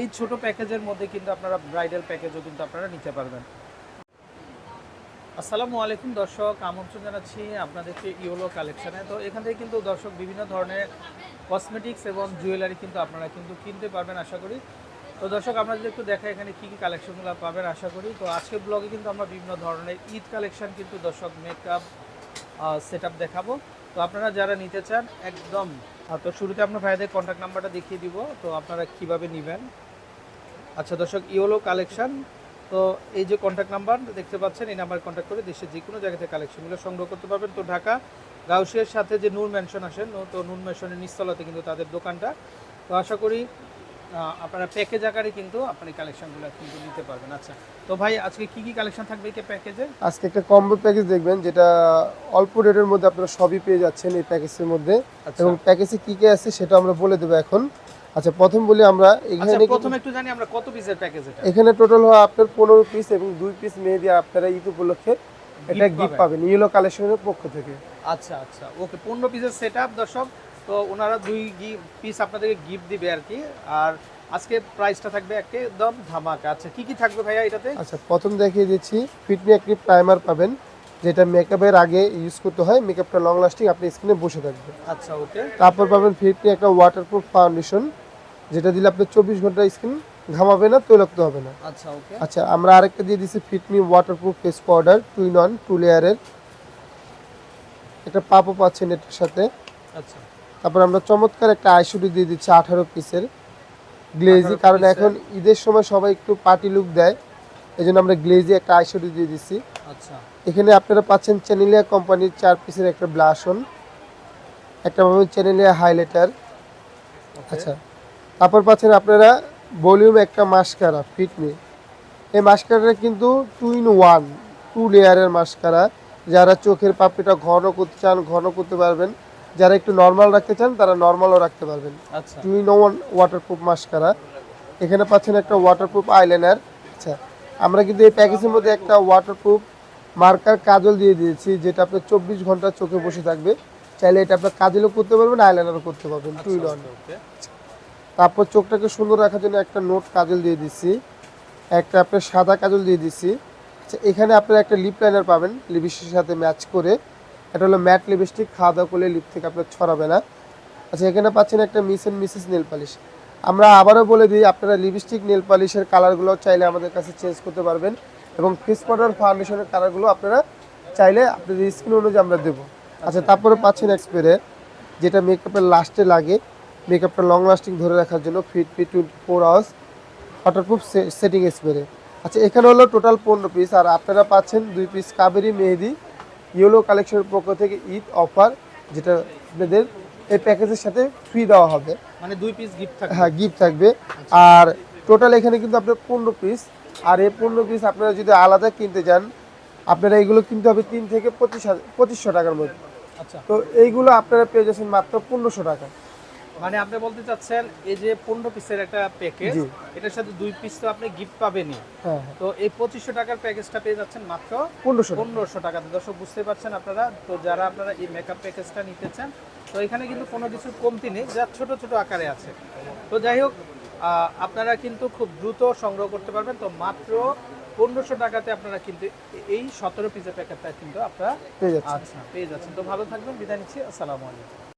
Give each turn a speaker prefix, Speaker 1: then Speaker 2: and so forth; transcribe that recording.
Speaker 1: এই ছোট প্যাকেজের মধ্যে কিন্তু আপনারা ব্রাইডাল প্যাকেজও কিন্তু আপনারা নিতে পারবেন। আসসালামু আলাইকুম দর্শক, আমন্ত্রণ জানাচ্ছি আপনাদেরকে ইওলো কালেকশানে তো এখান থেকে কিন্তু দর্শক বিভিন্ন ধরনের কসমেটিক্স এবং জুয়েলারি কিন্তু আপনারা কিন্তু কিনতে পারবেন, আশা করি। তো দর্শক আমরা যদি একটু দেখা এখানে কী কী কালেকশনগুলো পাবেন, আশা করি। তো আজকের ব্লগে কিন্তু আমরা বিভিন্ন ধরনের ঈদ কালেকশন কিন্তু দর্শক মেকআপ সেট আপ দেখাবো। তো আপনারা যারা নিতে চান, একদম তো শুরুতে আপনার ভাইদের কন্ট্যাক্ট নাম্বারটা দেখিয়ে দিব। তো আপনারা কীভাবে নেবেন? আচ্ছা দর্শক ইওলো কালেকশন তো এই যে কন্ট্যাক্ট নাম্বার দেখতে পাচ্ছেন এই নাম্বার কন্ট্যাক্ট করে দেশের যে কোনো জায়গাতে কালেকশনগুলো সংগ্রহ করতে পারবেন। তো ঢাকা গাউসিয়ার সাথে যে নূর ম্যানশন আসেন তো নূর ম্যানশনের নিচতলাতে কিন্তু তাদের দোকানটা। তো আশা করি আপনারা প্যাকেজ আকারে কিন্তু আপনি কালেকশনগুলো কিন্তু নিতে পারবেন। আচ্ছা তো ভাই আজকে কি কি কালেকশন থাকবে এই প্যাকেজে
Speaker 2: আজকে একটা কম্বো প্যাকেজ দেখবেন যেটা অল্প রেটের মধ্যে আপনারা সবই পেয়ে যাচ্ছেন এই প্যাকেজের মধ্যে।
Speaker 1: আচ্ছা।
Speaker 2: এবং প্যাকেজে কী কী আছে সেটা আমরা বলে দেবো এখন। আচ্ছা প্রথম বলি আমরা
Speaker 1: আচ্ছা
Speaker 2: এখানে কিন্তু-
Speaker 1: প্রথমে একটু জানি আমরা কত পিসের প্যাকেজ এটা।
Speaker 2: এখানে টোটাল হয় আপনার পনেরো পিস এবং দুই পিস মেহেদি আপনারা ঈদ উপলক্ষে এটা গিফট
Speaker 1: পাবেন।
Speaker 2: ইয়েলো কালেকশনের পক্ষ থেকে।
Speaker 1: আচ্ছা আচ্ছা ওকে পনেরো পিসের সেট আপ দর্শক। তো ওনারা দুই পিস আপনাদেরকে গিফট দিবে আর কি। আর আজকে প্রাইসটা থাকবে একদম ধামাকা। আচ্ছা কি কি থাকবে ভাইয়া এটাতে?
Speaker 2: আচ্ছা প্রথম দেখিয়ে দিচ্ছি ফিটমি একটি প্রাইমার পাবেন যেটা মেকআপের আগে ইউজ করতে হয় মেকআপটা লং লাস্টিং আপনি স্কিনে বসে থাকবে
Speaker 1: আচ্ছা ওকে
Speaker 2: তারপর পাবেন ফিটমি একটা ওয়াটারপ্রুফ ফাউন্ডেশন যেটা দিলে আপনার চব্বিশ ঘণ্টা স্কিন ঘামাবে না তৈলাক্ত হবে না।
Speaker 1: আচ্ছা ওকে।
Speaker 2: আচ্ছা আমরা আরেকটা দিয়ে দিচ্ছি Fit Me waterproof face powder two in one two লেয়ারের একটা পাপও পাচ্ছেন এটার সাথে।
Speaker 1: আচ্ছা।
Speaker 2: তারপর আমরা চমৎকার একটা আইশুটি দিয়ে দিচ্ছি আঠারো পিসের গ্লেজি কারণ এখন ঈদের সময় সবাই একটু পার্টি লুক দেয় এই জন্য আমরা গ্লেজি একটা আইশুটি দিয়ে দিচ্ছি।
Speaker 1: আচ্ছা।
Speaker 2: এখানে আপনারা পাচ্ছেন চ্যানেলিয়া কোম্পানির চার পিসের একটা ব্লাশন একটা পাবেন চ্যানেলিয়া হাইলাইটার আচ্ছা। তারপর পাচ্ছেন আপনারা ভলিউম একটা মাস্কারা ফিটমি এই মাস্কারাটা কিন্তু টু ইন ওয়ান টু লেয়ারের মাস্কারা যারা চোখের পাপড়িটা ঘন করতে চান ঘন করতে পারবেন। যারা একটু নর্মাল রাখতে চান তারা নর্মালও রাখতে পারবেন। Two in one waterproof mascara এখানে পাচ্ছেন একটা ওয়াটারপ্রুফ আইলাইনার আচ্ছা আমরা কিন্তু এই প্যাকেজের মধ্যে একটা ওয়াটারপ্রুফ মার্কার কাজল দিয়ে দিয়েছি যেটা আপনার চব্বিশ ঘণ্টা চোখে বসে থাকবে। চাইলে এটা আপনার কাজলও করতে পারবেন আইলাইনারও করতে পারবেন টু ইন ওয়ান তারপর চোখটাকে সুন্দর রাখার জন্য একটা নোট কাজল দিয়ে দিচ্ছি। একটা আপনার সাদা কাজল দিয়ে দিচ্ছি। আচ্ছা এখানে আপনারা একটা লিপ লাইনার পাবেন লিপস্টিকের সাথে ম্যাচ করে। এটা হলো ম্যাট লিপস্টিক খাওয়া দাওয়া করলে লিপ থেকে আপনার ছড়াবে না। আচ্ছা এখানে পাচ্ছেন একটা miss and Mrs nail polish আমরা আবারও বলে দিই, আপনারা লিপস্টিক নেল পালিশের কালারগুলো চাইলে আমাদের কাছে চেঞ্জ করতে পারবেন এবং ফেস পাউডার ফাউন্ডেশনের কালারগুলো আপনারা চাইলে আপনাদের স্কিন অনুযায়ী আমরা দেবো। আচ্ছা তারপরে পাচ্ছেন এক্সপেরে যেটা মেকআপের লাস্টে লাগে। মেকআপটা লং লাস্টিং ধরে রাখার জন্য fit fit twenty four hours waterproof setting spray আচ্ছা এখানে হলো টোটাল পনেরো পিস আর আপনারা পাচ্ছেন দুই পিস কাবেরি মেহেদি ইয়েলো কালেকশনের পক্ষ থেকে ঈদ অফার যেটা আপনাদের এই প্যাকেজের সাথে ফ্রি দেওয়া হবে।
Speaker 1: মানে দুই পিস গিফট থাকবে।
Speaker 2: হ্যাঁ গিফট থাকবে। আর টোটাল এখানে কিন্তু আপনার পনেরো পিস আর এই পনেরো পিস আপনারা যদি আলাদা কিনতে যান আপনারা এগুলো কিনতে হবে তিন থেকে পঁচিশ হাজার পঁচিশশো টাকার মধ্যে।
Speaker 1: আচ্ছা।
Speaker 2: তো এইগুলো আপনারা পেয়ে যাচ্ছেন মাত্র পনেরোশো টাকা
Speaker 1: মানে আপনি বলতে চাচ্ছেন এই যে পনেরো পিসের একটা প্যাকেজ এটার সাথে দুই পিস তো আপনি গিফট পাবেনই।
Speaker 2: হ্যাঁ হ্যাঁ।
Speaker 1: তো এই পঁচিশশো টাকার প্যাকেজটা পেয়ে যাচ্ছেন মাত্র
Speaker 2: পনেরোশো
Speaker 1: পনেরোশো টাকা। দর্শক বুঝতে পারছেন আপনারা? তো যারা আপনারা এই মেকআপ প্যাকেজটা নিতে চান তো এখানে কিন্তু কোনো কিছু কমতি নেই যা ছোট ছোট আকারে আছে। তো যাই হোক আহ, আপনারা কিন্তু খুব দ্রুত সংগ্রহ করতে পারবেন। তো মাত্র পনেরোশো টাকাতে আপনারা কিন্তু এই সতেরো পিসের প্যাকেটটা কিন্তু আপনারা
Speaker 2: পেয়ে যাচ্ছেন।
Speaker 1: আচ্ছা পেয়ে যাচ্ছেন। তো ভালো থাকবেন বিদায় নিচ্ছি। আসসালামু আলাইকুম।